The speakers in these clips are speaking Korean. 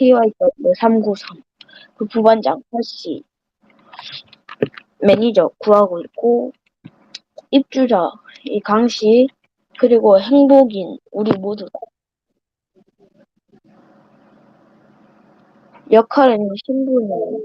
KY가 393. 그 부반장 8시. 매니저 구하고 있고, 입주자 이 강씨, 그리고 행복인 우리 모두 다. 역할은 신분이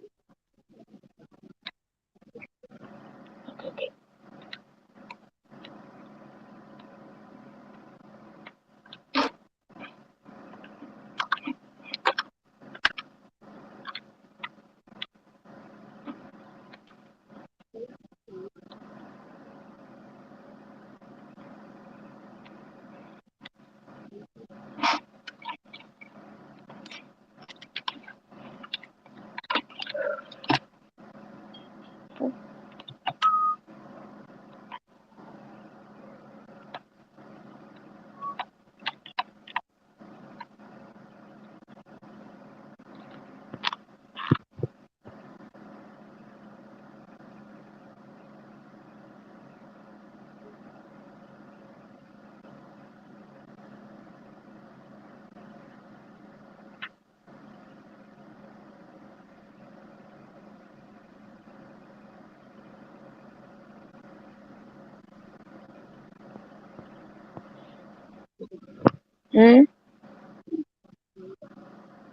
응?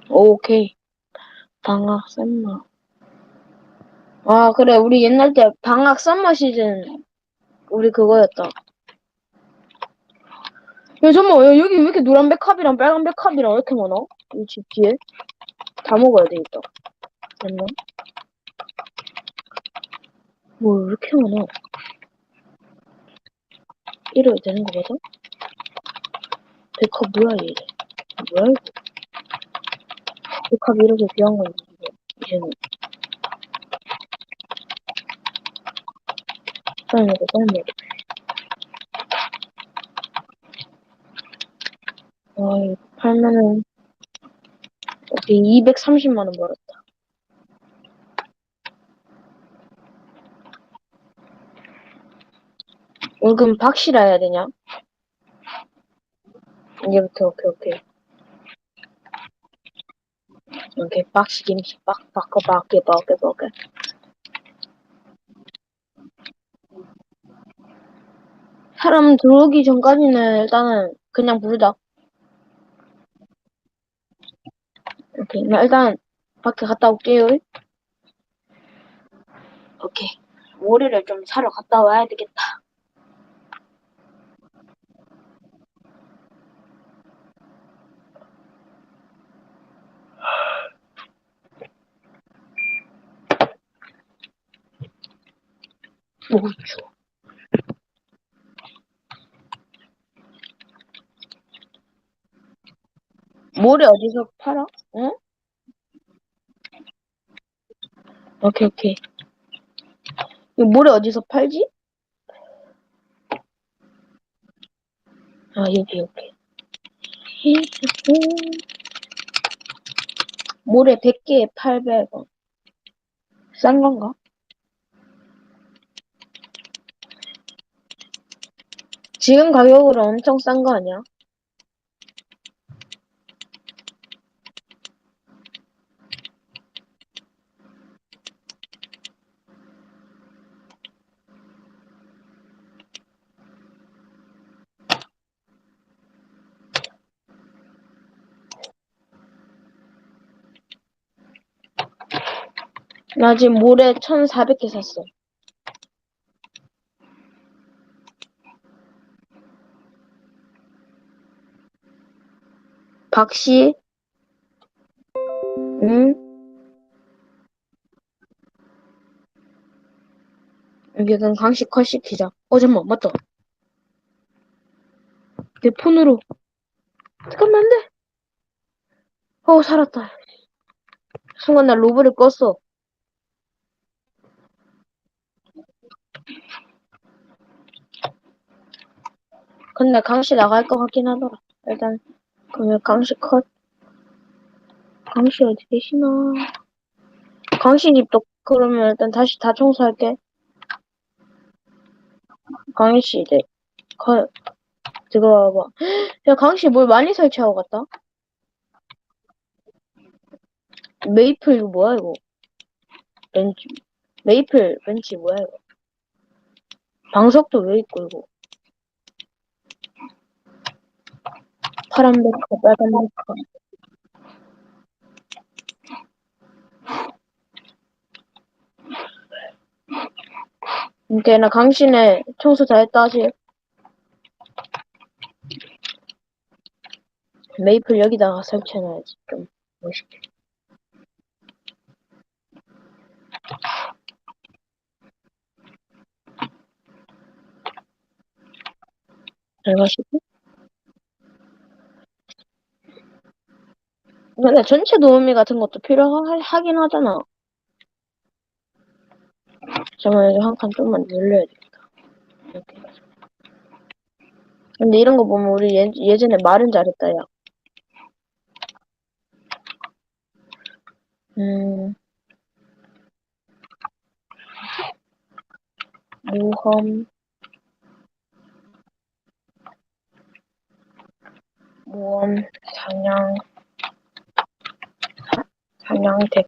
오케이. 방학 썸머. 아, 그래. 우리 옛날 때 방학 썸머 시즌 우리 그거였다. 야, 잠깐만. 야, 여기 왜 이렇게 노란 백합이랑 빨간 백합이랑 왜 이렇게 많아? 이 집 뒤에? 다 먹어야 되겠다. 됐나? 뭐, 왜 이렇게 많아? 이래도 되는 거 맞아? 백합 뭐야, 얘. 뭐야, 이거? 백합이 이렇게 귀한 건지, 이제는. 빨리 먹어, 빨리 먹어. 아, 이거 팔면은, 오케이, 230만원 벌었다. 월급 박시라 해야 되냐? 이제부터, 오케이, 오케이. 오케이, 박시 김치, 빡, 바꿔, 바꿔, 바꿔, 바꿔. 사람 들어오기 전까지는 일단은 그냥 부르자. 오케이, 나 일단 밖에 갔다 올게요. 오케이. 모래를 좀 사러 갔다 와야 되겠다. 목이 추워. 모래 어디서 팔아? 응? 오케이, 오케이. 이 모래 어디서 팔지? 아, 여기, 여기. 모래 100개에 800원. 싼 건가? 지금 가격으로 엄청 싼 거 아니야? 나 지금 모래 1,400개 샀어. 박씨? 응? 여기는 강식 컷 시키자. 어, 잠깐만, 맞다. 내 폰으로. 잠깐만, 안 돼. 어, 살았다. 순간 나 로브를 껐어. 근데 강씨 나갈 것 같긴 하더라. 일단, 그러면 강씨 컷. 강씨 어디 계시나? 강씨 집도 그러면 일단 다시 다 청소할게. 강씨 이제 컷. 들어와봐. 야, 강씨 뭘 많이 설치하고 갔다? 메이플 이거 뭐야 이거? 벤치 메이플 벤치 뭐야 이거? 방석도 왜 있고 이거? 파란 베커, 빨간 베커. 이렇게 나 강신에 청소 다 했다 하지. 메이플 여기다가 설치해놔야지 좀 멋있게. 잘 가시고. 근데 전체 도우미 같은 것도 필요하긴 하잖아. 잠깐만, 한칸 좀만 늘려야 되겠다. 이렇게. 근데 이런 거 보면 우리 예, 예전에 말은 잘했다, 야. 음. 모험. 모험, 사냥, 덱,